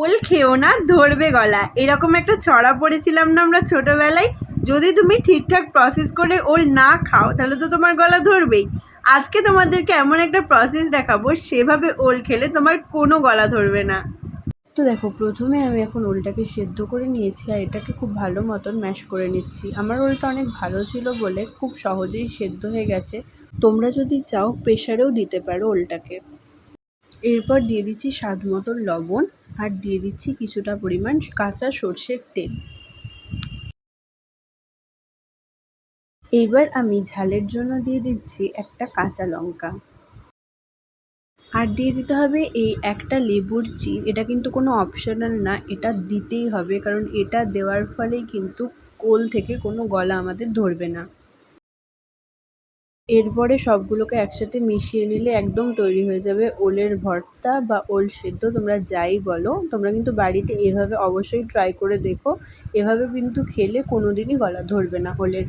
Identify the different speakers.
Speaker 1: ওল খেও না ধরবে গলা। এরকম একটা ছড়া পড়েছিলাম না আমরা ছোটবেলায়? যদি তুমি ঠিকঠাক প্রসেস করে ওল না খাও, তাহলে তো তোমার গলা ধরবেই। আজকে তোমাদেরকে এমন একটা প্রসেস দেখাবো, সেভাবে ওল খেলে তোমার কোনো গলা ধরবে না। তো দেখো, প্রথমে আমি এখন ওলটাকে সেদ্ধ করে নিয়েছি, আর এটাকে খুব ভালো মতন ম্যাশ করে নিচ্ছি। আমার ওলটা অনেক ভালো ছিল বলে খুব সহজেই সেদ্ধ হয়ে গেছে। তোমরা যদি চাও প্রেশারেও দিতে পারো ওলটাকে। এরপর দিয়ে দিচ্ছি স্বাদ মতো লবণ আর দিয়ে দিচ্ছি কিছুটা পরিমাণ কাঁচা সর্ষের তেল। এইবার আমি ঝালের জন্য দিয়ে দিচ্ছি একটা কাঁচা লঙ্কা। আর দিয়ে দিতে হবে এই একটা লেবুর চির এটা কিন্তু কোনো অপশনাল না, এটা দিতেই হবে, কারণ এটা দেওয়ার ফলেই কিন্তু কোল থেকে কোনো গলা আমাদের ধরবে না। এরপরে সবগুলোকে একসাথে মিশিয়ে নিলে একদম তৈরি হয়ে যাবে ওলের ভর্তা বা ওল সেদ্ধ, তোমরা যাই বলো। তোমরা কিন্তু বাড়িতে এভাবে অবশ্যই ট্রাই করে দেখো। এভাবে কিন্তু খেলে কোনো দিনই গলা ধরবে না ওলের।